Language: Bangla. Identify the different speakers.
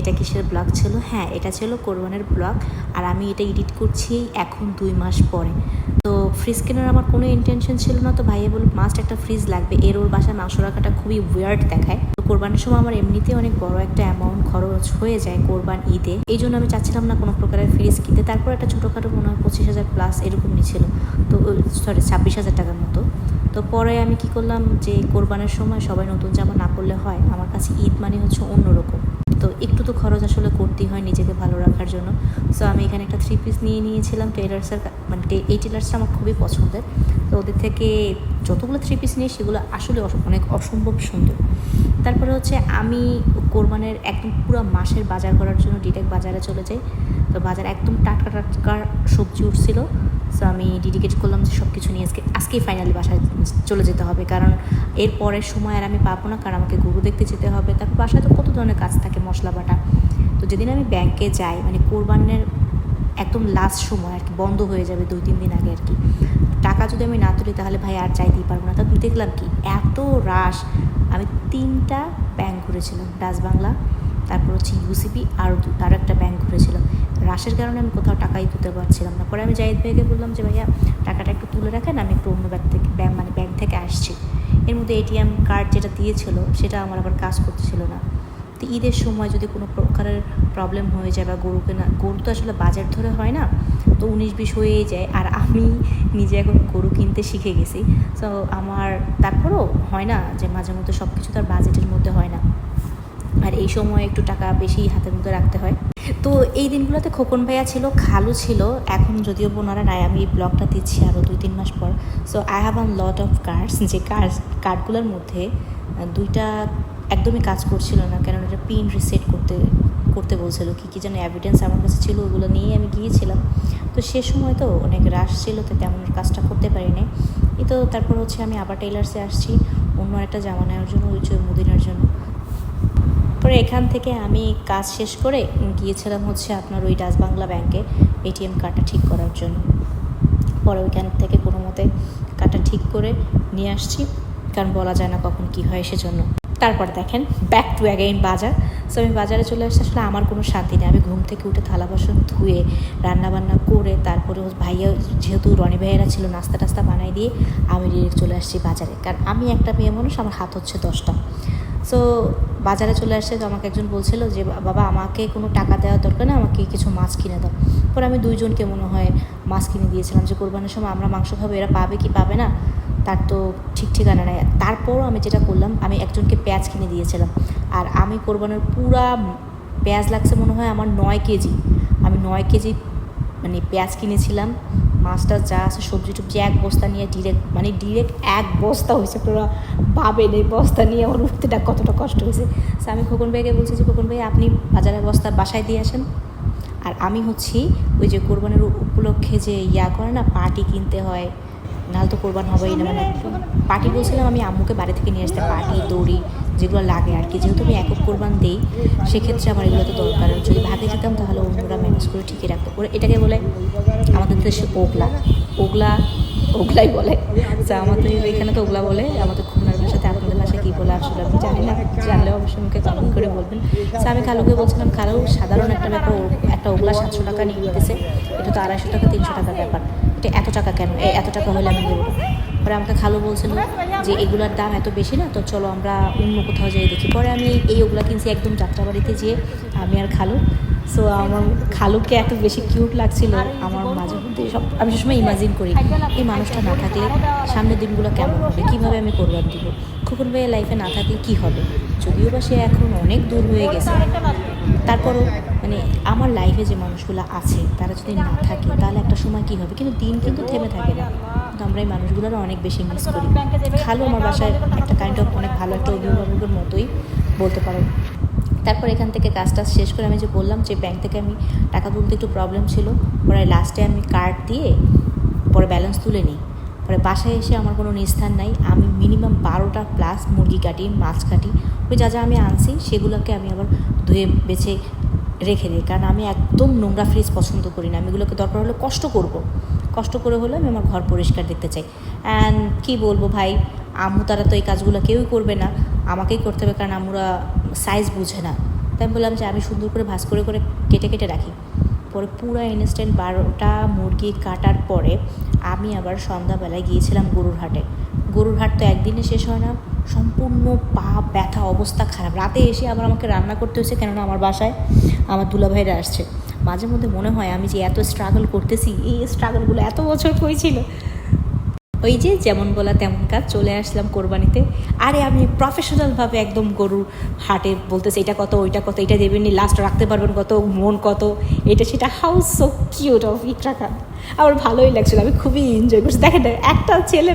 Speaker 1: এটা কিসের ব্লগ ছিল? হ্যাঁ এটা ছিল কোরবানের ব্লগ। আর আমি এটা এডিট করছি এখন দুই মাস পরে। তো ফ্রিজ কেনার আমার কোনো ইন্টেনশন ছিল না। তো ভাইয়া বলল মাস্ট একটা ফ্রিজ লাগবে। এর ওর বাসায় মাংস রাখাটা খুবই ওয়ার্ড দেখায়। তো কোরবানের সময় আমার এমনিতেই অনেক বড় একটা অ্যামাউন্ট খরচ হয়ে যায় কোরবান ঈদে। এই জন্য আমি চাচ্ছিলাম না কোনো প্রকারের ফ্রিজ কিনতে। তারপর একটা ছোটোখাটো মনে হয় পঁচিশ হাজার প্লাস এরকমই ছিল তো সরি ছাব্বিশ হাজার টাকার মতো। তো পরে আমি কি করলাম যে কোরবানের সময় সবাই নতুন জামা না পরলে হয়। আমার কাছে ঈদ মানে হচ্ছে অন্যরকম। তো একটু তো খরচ আসলে করতেই হয় নিজেকে ভালো রাখার জন্য। সো আমি এখানে একটা থ্রি পিস নিয়ে নিয়েছিলাম টেলার্সের মানে এই টেলার্সটা আমার খুবই পছন্দের। তো ওদের থেকে যতগুলো থ্রি পিস নিয়ে, সেগুলো আসলে অনেক অসম্ভব সুন্দর। তারপরে হচ্ছে আমি কোরবানের একদম পুরো মাসের বাজার করার জন্য ডিরেক্ট বাজারে চলে যাই। তো বাজার একদম টাটকা টাটকা সবজি উঠছিল। সো আমি ডেডিকেট করলাম যে সব কিছু নিয়ে আজকে আজকেই ফাইনালি বাসায় চলে যেতে হবে। কারণ এর পরের সময় আর আমি পাবো না, কারণ আমাকে গরু দেখতে যেতে হবে। তারপর বাসায় তো কত ধরনের কাজ থাকে, মশলা বাটা। তো যেদিন আমি ব্যাংকে যাই মানে কোরবানের একদম লাস্ট সময় আর কি, বন্ধ হয়ে যাবে দুই, তিন দিন আগে আর কি। টাকা যদি আমি না তুলি, তাহলে ভাই আর চাইতেই পারব না। তা দেখলাম কি, এত রাশ আমি তিনটা ব্যাংক ঘুরেছিলাম, ডাচ বাংলা, তারপর হচ্ছে ইউসিপি আর আরও একটা ব্যাংক ঘুরেছিলাম। রাশের কারণে আমি কোথাও টাকাই তুলতে পারছিলাম না। পরে আমি জাহিদ ভাইকে বললাম যে, ভাইয়া, টাকাটা একটু তুলে রাখেন, আমি একটু অন্য ব্যাংক থেকে ব্যাংক মানে ব্যাংক থেকে আসছি। এর মধ্যে এটিএম কার্ড যেটা দিয়েছিল, সেটা আমার আবার কাজ করতেছিল না। তো ঈদের সময় যদি কোনো প্রকারের প্রবলেম হয়ে যায় বা গরুকে না গরু তো আসলে বাজার ধরে হয় না, তো উনিশ বিশ হয়েই যায়। আর আমি নিজে এখন গরু কিনতে শিখে গেছি। তো আমার, তারপরেও হয় না যে মাঝে মধ্যে সব কিছু তার বাজেটের মধ্যে হয় না। আর এই সময় একটু টাকা বেশি হাতের মধ্যে রাখতে হয়। তো এই দিনগুলোতে খোকন ভাইয়া ছিল, খালু ছিল। এখন যদিও বোনারা নাই, আমি এই ব্লগটা দিচ্ছি আরও দুই, তিন মাস পর। So I have an lot of cards যে কার্ড কার্ডগুলোর মধ্যে দুইটা একদমই কাজ করছিল না কেন এটা পিন রিসেট করতে করতে বলছিল, কী কী যেন এভিডেন্স আমার কাছে ছিল, ওগুলো নিয়ে আমি গিয়েছিলাম। তো সে সময় তো অনেক রাশ ছিল, তো তেমন কাজটা করতে পারিনি। এই তো তারপর হচ্ছে আমি আবার টেলার্সে আসছি, অন্য একটা জামা নেওয়ার জন্য, ওই মুদিনার জন্য। পরে এখান থেকে আমি কাজ শেষ করে গিয়েছিলাম হচ্ছে আপনার ওই ডাচ বাংলা ব্যাংকে এটিএম কার্ডটা ঠিক করার জন্য। পরে ওইখান থেকে কোনো মতে কার্ডটা ঠিক করে নিয়ে আসছি, কারণ বলা যায় না কখন কি হয় সেজন্য। তারপর দেখেন ব্যাক টু অ্যাগেইন বাজার। সো আমি বাজারে চলে আসছি, আসলে আমার কোনো শান্তি নেই। আমি ঘুম থেকে উঠে থালা বাসন ধুয়ে, রান্নাবান্না করে, তারপরে ভাইয়া যেহেতু রনি ভাইয়েরা ছিল, নাস্তা টাস্তা বানাই দিয়ে আমি চলে আসছি বাজারে। কারণ আমি একটা মেয়ে মানুষ, আমার হাত হচ্ছে দশটা। সো বাজারে চলে আসছে তো আমাকে একজন বলছিল যে, বাবা, আমাকে কোনো টাকা দেওয়ার দরকার না, আমাকে কিছু মাছ কিনে দাও। পরে আমি দুইজনকে মনে হয় মাছ কিনে দিয়েছিলাম যে, কোরবানির সময় আমরা মাংস খাব, এরা পাবে কি পাবে না? তার তো ঠিক ঠিকানা নেই। তারপরও আমি যেটা করলাম, আমি একজনকে পেঁয়াজ কিনে দিয়েছিলাম। আর আমি কোরবানের পুরা পেঁয়াজ লাগছে মনে হয় আমার নয় কেজি। আমি নয় কেজি মানে পেঁয়াজ কিনেছিলাম। মাছটা যা আছে সবজি টবজি এক বস্তা নিয়ে ডিরেক্ট মানে ডিরেক্ট এক বস্তা হয়েছে। পুরো ভাবেন এই বস্তা নিয়ে আমার উঠতেটা কতটা কষ্ট হয়েছে। সো আমি খোকন ভাইকে বলছি যে, খোকন ভাই, আপনি বাজারের বস্তা বাসায় দিয়ে আসেন। আর আমি হচ্ছি ওই যে কোরবানের উপলক্ষে যে ইয়া করে না পার্টি কিনতে হয়। নাহলে তো কোরবান হবেই না মানে পার্টি বলছিলাম আমি আম্মুকে বাড়ি থেকে নিয়ে আসতে পার্টি দড়ি যেগুলো লাগে আর কি। যেহেতু আমি একক কোরবান দিই, সেক্ষেত্রে আমার এগুলো তো দরকার যদি ভাগে যেতাম তাহলে অন্যরা ম্যানেজ করে ঠিকই রাখতো। এটাকে বলে দেশে ওগলা। ওগলা, ওগলাই বলে। তো আমাদের এখানে তো ওগলা বলে, আমাদের খুলনার ভাষাতে আপনাদের ভাষায় কী বলে আসলে আমি জানি না। জানলেও অবশ্যই আমাকে কমেন্ট করে বলবেন। তো আমি খালুকে বলছিলাম খালু সাধারণ একটা ব্যাপার একটা ওগলা সাতশো টাকা নিয়ে নিতেছে। এটা তো আড়াইশো টাকা, তিনশো টাকার ব্যাপার। এটা এত টাকা কেন? এত টাকা হলে আমি দেবো? না। পরে আমাকে খালু বলছিল যে, এগুলার দাম এত বেশি না, তো চলো আমরা অন্য কোথাও যাই দেখি। পরে আমি এই ওগুলা কিনছি একদম যাত্রাবাড়িতে যেয়ে, আমি আর খালু সো আমার খালুকে এত বেশি কিউট লাগছিল, আমার মাঝে। সব, আমি সবসময় ইমাজিন করি এই মানুষটা না থাকলে সামনের দিনগুলো কেমন হবে? কীভাবে আমি কোরবান দিব? খোকন ভাইয়ের লাইফে না থাকলে কী হবে? যদিও বা সে এখন অনেক দূর হয়ে গেছে, তারপরও মানে আমার লাইফে যে মানুষগুলো আছে, তারা যদি না থাকে, তাহলে একটা সময় কী হবে? কিন্তু দিন কিন্তু থেমে থাকে না। কিন্তু আমরা এই মানুষগুলোর অনেক বেশি মিস করি। খালু আমার বাসায় একটা কাইন্ড অফ অনেক ভালো একটা অভিভাবকের মতোই বলতে পারো। তারপর এখান থেকে কাজ টাজ শেষ করে আমি যে বললাম যে ব্যাংক থেকে আমি টাকা তুলতে একটু প্রবলেম ছিল, পরে লাস্টে আমি কার্ড দিয়ে পরে ব্যালেন্স তুলে নিই। পরে বাসায় এসে আমার কোনো নিস্থান নাই, আমি মিনিমাম বারোটা প্লাস মুরগি কাটি, মাছ কাটি, ওই যা যা আমি আনছি সেগুলোকে আমি আবার ধুয়ে বেছে রেখে দিই। কারণ আমি একদম নোংরা ফ্রিজ পছন্দ করি না, আমি এগুলোকে দরকার হলে কষ্ট করব। কষ্ট করে হলে আমি আমার ঘর পরিষ্কার দেখতে চাই। অ্যান্ড কী বলব ভাই, আম্মু তারা তো এই কাজগুলো কেউই করবে না, আমাকেই করতে হবে কারণ আমরা সাইজ বুঝে না। তাই আমি বললাম যে, আমি সুন্দর করে ভাজ করে করে কেটে কেটে রাখি। পরে পুরো ইনস্ট্যান্ট বারোটা মুরগি কাটার পরে আমি আবার সন্ধ্যাবেলায় গিয়েছিলাম গরুর হাটে। গরুর হাট তো একদিনে শেষ হয় না। সম্পূর্ণ পা ব্যথা, অবস্থা খারাপ। রাতে এসে আবার আমাকে রান্না করতে হয়েছে, কেননা আমার বাসায় আমার দুলাভাইরা আসছে। মাঝে মধ্যে মনে হয় আমি যে এত স্ট্রাগল করতেছি, এই স্ট্রাগলগুলো এত বছর হয়েছিল। ওই যে যেমন বলা তেমন কাজ চলে আসলাম কোরবানিতে। আরে আমি প্রফেশনালভাবে একদম গরুর হাটে বলতেছি, এটা কত, ওইটা কত, এটা দেবেন লাস্ট রাখতে পারবেন কত, মন কত? এটা সেটা house so cute of it খান আমার ভালোই লাগছিল, আমি খুবই এনজয় করছি। দেখেন, একটা ছেলে